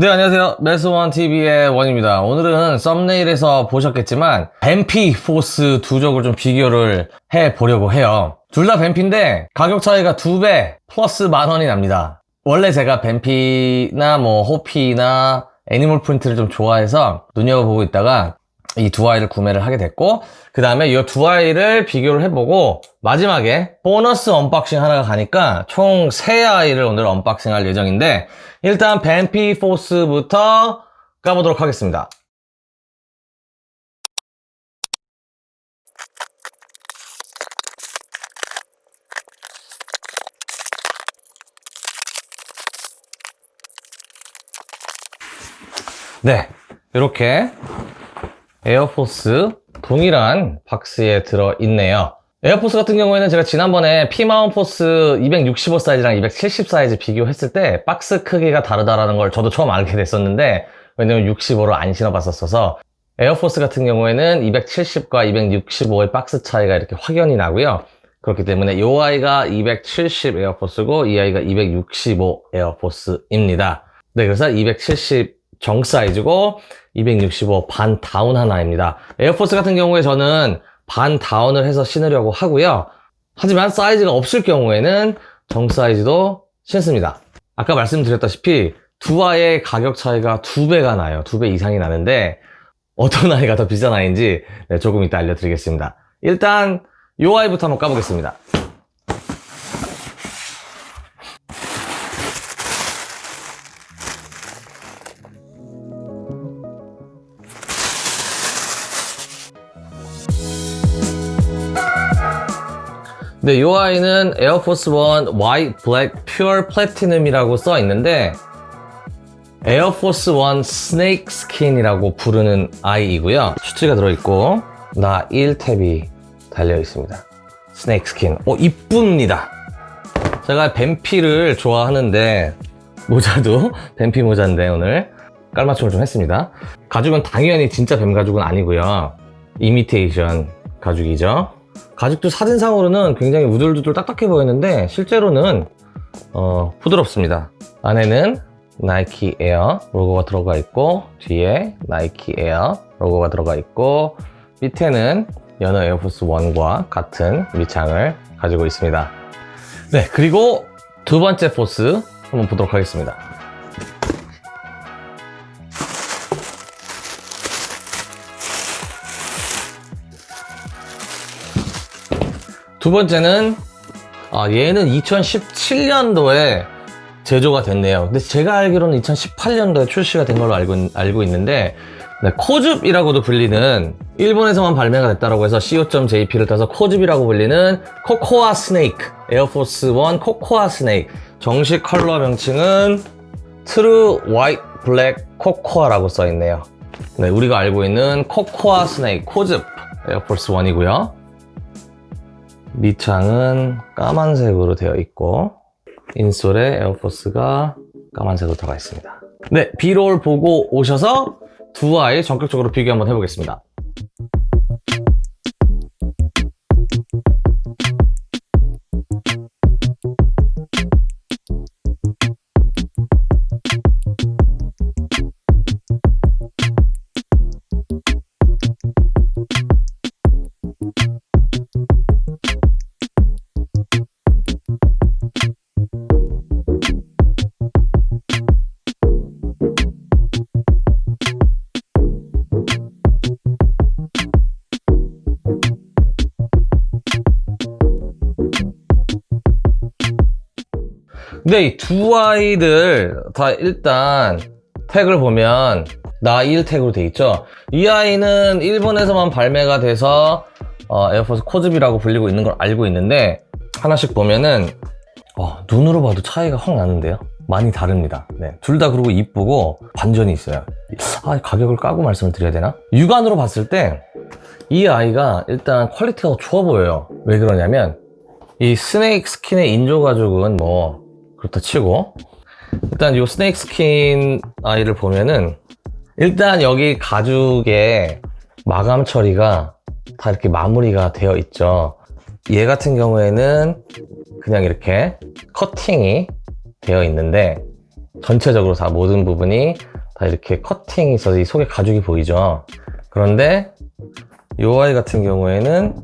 네, 안녕하세요. 매스원 TV의 원입니다. 오늘은 썸네일에서 보셨겠지만 뱀피 포스 두 적을 좀 비교를 해 보려고 해요. 둘 다 뱀피인데 가격 차이가 두 배 플러스 만 원이 납니다. 원래 제가 뱀피나 뭐 호피나 애니멀 프린트를 좀 좋아해서 눈여겨보고 있다가 이 두 아이를 구매를 하게 됐고 그 다음에 이 두 아이를 비교를 해보고 마지막에 보너스 언박싱 하나가 가니까 총 세 아이를 오늘 언박싱 할 예정인데 일단 뱀피 포스부터 까보도록 하겠습니다. 네 이렇게 에어포스 동일한 박스에 들어있네요. 에어포스 같은 경우에는 제가 지난번에 피마운 포스 265 사이즈랑 270 사이즈 비교했을 때 박스 크기가 다르다라는 걸 저도 처음 알게 됐었는데 왜냐면 65를 안 신어봤었어서 에어포스 같은 경우에는 270과 265의 박스 차이가 이렇게 확연히 나고요. 그렇기 때문에 이 아이가 270 에어포스고 이 아이가 265 에어포스입니다. 네, 그래서 270 정 사이즈고 265 반 다운 하나입니다. 에어포스 같은 경우에 저는 반 다운을 해서 신으려고 하고요. 하지만 사이즈가 없을 경우에는 정 사이즈도 신습니다. 아까 말씀드렸다시피 두 아이의 가격 차이가 두 배가 나요. 두 배 이상이 나는데 어떤 아이가 더 비싼 아이인지 네, 조금 이따 알려드리겠습니다. 일단 이 아이부터 한번 까보겠습니다. 네, 이 아이는 에어포스 원 와이트 블랙 퓨어 플래티넘이라고 써 있는데 에어포스 원 스네이크 스킨이라고 부르는 아이이고요. 슈트가 들어있고 나 1탭이 달려 있습니다. 스네이크 스킨. 어, 이쁩니다. 제가 뱀피를 좋아하는데 모자도 뱀피 모자인데 오늘 깔맞춤을 좀 했습니다. 가죽은 당연히 진짜 뱀 가죽은 아니고요. 이미테이션 가죽이죠. 가죽도 사진상으로는 굉장히 우들두들 딱딱해 보이는데 실제로는 어, 부드럽습니다. 안에는 나이키 에어 로고가 들어가 있고 뒤에 나이키 에어 로고가 들어가 있고 밑에는 연어 에어포스 1과 같은 밑창을 가지고 있습니다. 네, 그리고 두 번째 포스 한번 보도록 하겠습니다. 두 번째는 아, 얘는 2017년도에 제조가 됐네요. 근데 제가 알기로는 2018년도에 출시가 된 걸로 알고, 알고 있는데 네, 코줍이라고도 불리는 일본에서만 발매가 됐다고 해서 co.jp를 따서 코줍이라고 불리는 코코아 스네이크 에어포스 원 코코아 스네이크 정식 컬러 명칭은 트루 화이트 블랙 코코아라고 써 있네요. 네, 우리가 알고 있는 코코아 스네이크 코즙 에어포스 원이고요. 밑창은 까만색으로 되어 있고 인솔에 에어포스가 까만색으로 들어가 있습니다. 네, 비롤 보고 오셔서 두 아이 전격적으로 비교 한번 해보겠습니다. 근데 이 두 아이들 다 일단 택을 보면 나 1택으로 돼 있죠. 이 아이는 일본에서만 발매가 돼서 어, 에어포스 코즈비라고 불리고 있는 걸 알고 있는데 하나씩 보면은 어, 눈으로 봐도 차이가 확 나는데요. 많이 다릅니다. 네, 둘 다 그리고 이쁘고 반전이 있어요. 아, 가격을 까고 말씀을 드려야 되나? 육안으로 봤을 때 이 아이가 일단 퀄리티가 좋아 보여요. 왜 그러냐면 이 스네이크 스킨의 인조 가죽은 뭐 그렇다 치고 일단 이 스네이크 스킨 아이를 보면은 일단 여기 가죽에 마감 처리가 다 이렇게 마무리가 되어 있죠. 얘 같은 경우에는 그냥 이렇게 커팅이 되어 있는데 전체적으로 다 모든 부분이 다 이렇게 커팅이 있어서 이 속에 가죽이 보이죠. 그런데 이 아이 같은 경우에는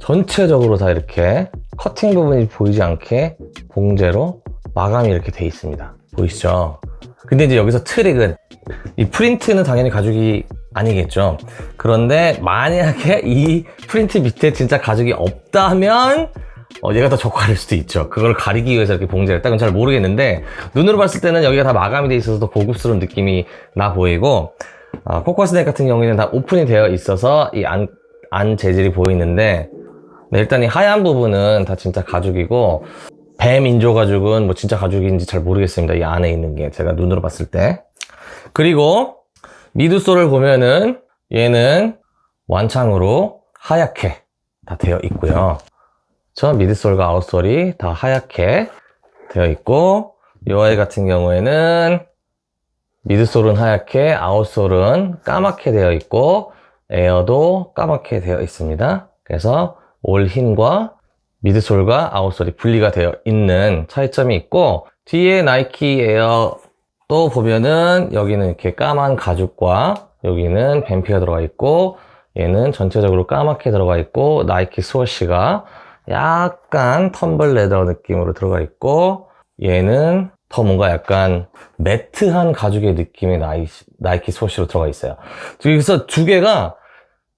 전체적으로 다 이렇게 커팅 부분이 보이지 않게 봉제로 마감이 이렇게 돼 있습니다. 보이시죠? 근데 이제 여기서 트릭은 이 프린트는 당연히 가죽이 아니겠죠. 그런데 만약에 이 프린트 밑에 진짜 가죽이 없다면 어, 얘가 더 저가일 수도 있죠. 그걸 가리기 위해서 이렇게 봉제를 했다. 그건 잘 모르겠는데 눈으로 봤을 때는 여기가 다 마감이 돼 있어서 더 고급스러운 느낌이 나 보이고 어, 코코아스넥 같은 경우에는 다 오픈이 되어 있어서 이 안, 안 재질이 보이는데 네, 일단 이 하얀 부분은 다 진짜 가죽이고 뱀 인조 가죽은 뭐 진짜 가죽인지 잘 모르겠습니다. 이 안에 있는 게 제가 눈으로 봤을 때. 그리고 미드솔을 보면은 얘는 완창으로 하얗게 다 되어 있고요. 저 미드솔과 아웃솔이 다 하얗게 되어 있고 이 아이 같은 경우에는 미드솔은 하얗게 아웃솔은 까맣게 되어 있고 에어도 까맣게 되어 있습니다. 그래서 올 흰과 미드솔과 아웃솔이 분리가 되어 있는 차이점이 있고 뒤에 나이키 에어 또 보면은 여기는 이렇게 까만 가죽과 여기는 뱀피가 들어가 있고 얘는 전체적으로 까맣게 들어가 있고 나이키 스워시가 약간 텀블 레더 느낌으로 들어가 있고 얘는 더 뭔가 약간 매트한 가죽의 느낌의 나이, 나이키 스워시로 들어가 있어요. 그래서 두 개가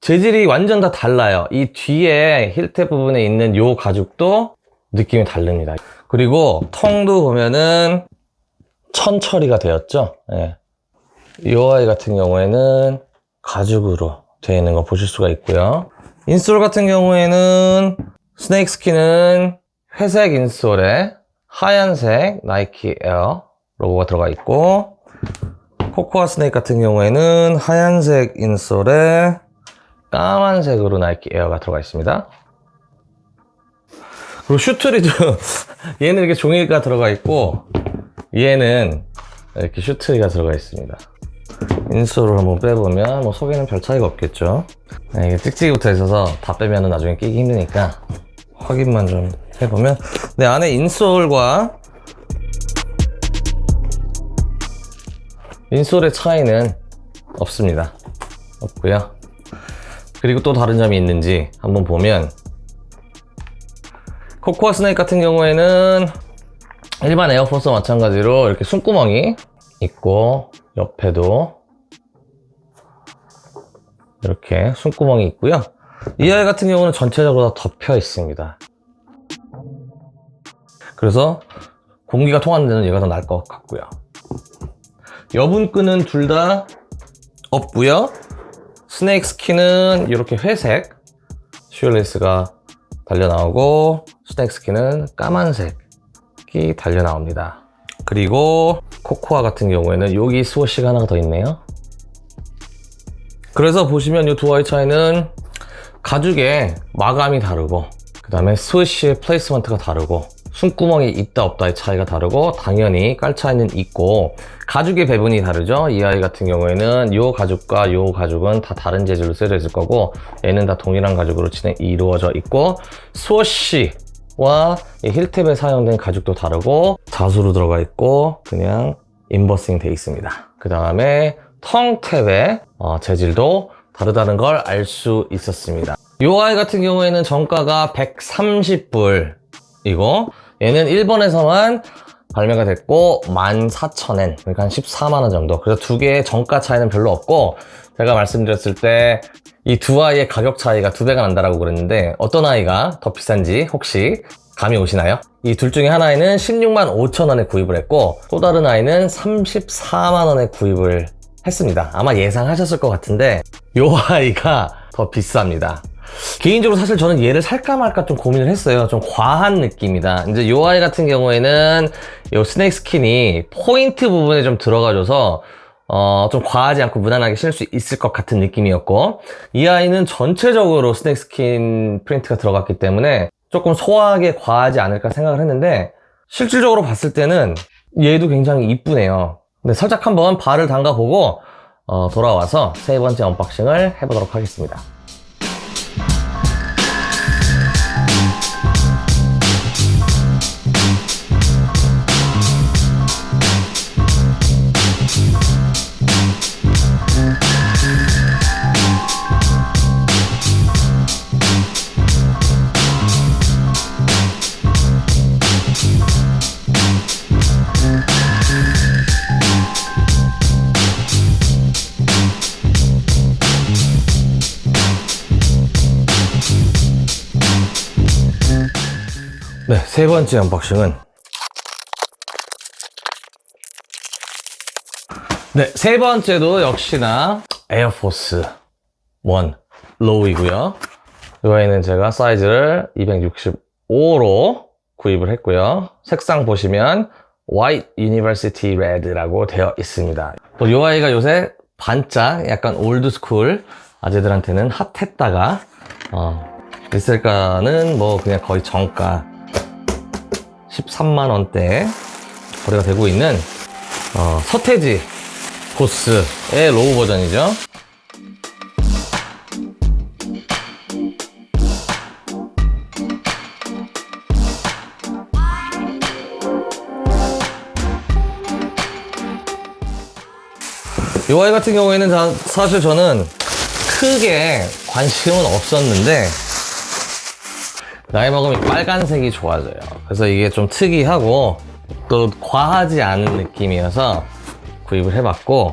재질이 완전 다 달라요. 이 뒤에 힐탭 부분에 있는 요 가죽도 느낌이 다릅니다. 그리고 텅도 보면은 천 처리가 되었죠. 예. 이 아이 같은 경우에는 가죽으로 되어 있는 거 보실 수가 있고요. 인솔 같은 경우에는 스네이크 스킨은 회색 인솔에 하얀색 나이키 에어 로고가 들어가 있고 코코아 스네이크 같은 경우에는 하얀색 인솔에 까만색으로 나이키 에어가 들어가 있습니다. 그리고 슈트리도 얘는 이렇게 종이가 들어가 있고 얘는 이렇게 슈트리가 들어가 있습니다. 인솔을 한번 빼보면 뭐 속에는 별 차이가 없겠죠. 네, 이게 찍찍이부터 있어서 다 빼면 나중에 끼기 힘드니까 확인만 좀 해보면 네 안에 인솔과 인솔의 차이는 없습니다. 없고요. 그리고 또 다른 점이 있는지 한번 보면 코코아 스네이크 같은 경우에는 일반 에어포스와 마찬가지로 이렇게 숨구멍이 있고 옆에도 이렇게 숨구멍이 있고요. 이 아이 같은 경우는 전체적으로 다 덮여 있습니다. 그래서 공기가 통하는 데는 얘가 더 나을 것 같고요. 여분끈은 둘 다 없고요. 스네이크 스킨은 이렇게 회색 슈얼레스가 달려 나오고 스네이크 스킨은 까만색이 달려 나옵니다. 그리고 코코아 같은 경우에는 여기 스워시가 하나가 더 있네요. 그래서 보시면 이 두 아이 차이는 가죽의 마감이 다르고 그 다음에 스워시의 플레이스먼트가 다르고 숨구멍이 있다 없다의 차이가 다르고 당연히 깔차이는 있고 가죽의 배분이 다르죠. 이 아이 같은 경우에는 이 가죽과 이 가죽은 다 다른 재질로 쓰여져 있을 거고 얘는 다 동일한 가죽으로 진행 이루어져 있고 스워시와 이 힐탭에 사용된 가죽도 다르고 자수로 들어가 있고 그냥 인버싱 돼 있습니다. 그 다음에 텅탭의 어, 재질도 다르다는 걸 알 수 있었습니다. 이 아이 같은 경우에는 정가가 130불이고 얘는 일본에서만 발매가 됐고 14,000엔. 그러니까 한 14만원 정도. 그래서 두 개의 정가 차이는 별로 없고 제가 말씀드렸을 때 이 두 아이의 가격 차이가 두 배가 난다라고 그랬는데 어떤 아이가 더 비싼지 혹시 감이 오시나요? 이 둘 중에 하나에는 16만 5천 원에 구입을 했고 또 다른 아이는 34만 원에 구입을 했습니다. 아마 예상하셨을 것 같은데 요 아이가 더 비쌉니다 개인적으로 사실 저는 얘를 살까 말까 좀 고민을 했어요. 좀 과한 느낌이다. 이제 요 아이 같은 경우에는 요 스낵 스킨이 포인트 부분에 좀 들어가줘서 어, 좀 과하지 않고 무난하게 신을 수 있을 것 같은 느낌이었고 이 아이는 전체적으로 스낵 스킨 프린트가 들어갔기 때문에 조금 소화하게 과하지 않을까 생각을 했는데 실질적으로 봤을 때는 얘도 굉장히 이쁘네요. 근데 살짝 한번 발을 담가보고 어, 돌아와서 세 번째 언박싱을 해보도록 하겠습니다. 세 번째 언박싱은 네, 세 번째도 역시나 에어포스 1 로우이고요. 이거에는 제가 사이즈를 265로 구입을 했고요. 색상 보시면 White University Red라고 되어 있습니다. 또 이 아이가 요새 반짝 약간 올드스쿨 아재들한테는 핫했다가 어, 있을까는 뭐 그냥 거의 정가 13만 원대 거래가 되고 있는 어, 서태지 보스의 로우 버전이죠. 이 아이 같은 경우에는 자- 사실 저는 크게 관심은 없었는데 나이 먹으면 빨간색이 좋아져요. 그래서 이게 좀 특이하고 또 과하지 않은 느낌이어서 구입을 해봤고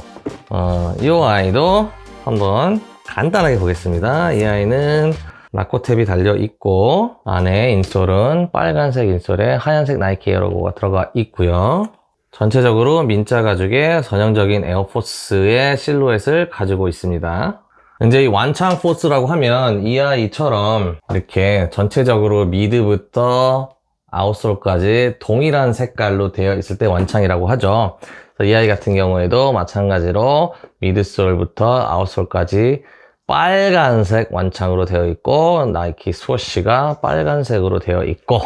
어, 이 아이도 한번 간단하게 보겠습니다. 이 아이는 라코탭이 달려 있고 안에 인솔은 빨간색 인솔에 하얀색 나이키 에어로고가 들어가 있고요. 전체적으로 민자 가죽의 전형적인 에어포스의 실루엣을 가지고 있습니다. 이제 이 완창 포스라고 하면 이 아이처럼 이렇게 전체적으로 미드부터 아웃솔까지 동일한 색깔로 되어 있을 때 완창이라고 하죠. 이 아이 같은 경우에도 마찬가지로 미드솔부터 아웃솔까지 빨간색 완창으로 되어 있고 나이키 스워시가 빨간색으로 되어 있고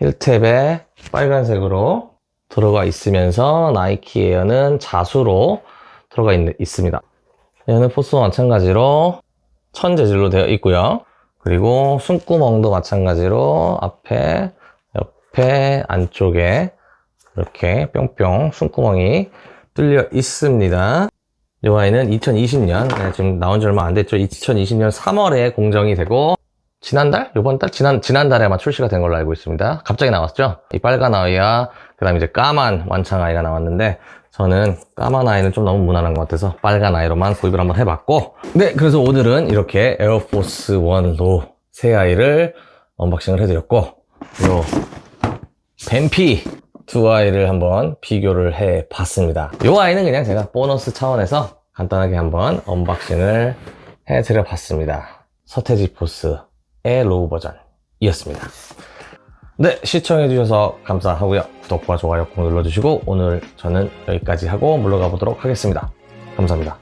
힐탭에 빨간색으로 들어가 있으면서 나이키 에어는 자수로 들어가 있, 있습니다. 얘는 포스와 마찬가지로 천 재질로 되어 있고요. 그리고 숨구멍도 마찬가지로 앞에, 옆에, 안쪽에 이렇게 뿅뿅 숨구멍이 뚫려 있습니다. 이 아이는 2020년 지금 나온 지 얼마 안 됐죠. 2020년 3월에 공정이 되고 지난달? 요번 달? 지난, 지난달에 아마 출시가 된 걸로 알고 있습니다. 갑자기 나왔죠? 이 빨간 아이와, 그 다음에 이제 까만 완창 아이가 나왔는데, 저는 까만 아이는 좀 너무 무난한 것 같아서 빨간 아이로만 구입을 한번 해봤고, 네, 그래서 오늘은 이렇게 에어포스 1로 새 아이를 언박싱을 해드렸고, 요, 뱀피 두 아이를 한번 비교를 해봤습니다. 요 아이는 그냥 제가 보너스 차원에서 간단하게 한번 언박싱을 해드려봤습니다. 서태지 포스의 로우 버전이었습니다. 네, 시청해주셔서 감사하고요. 구독과 좋아요 꼭 눌러주시고 오늘 저는 여기까지 하고 물러가 보도록 하겠습니다. 감사합니다.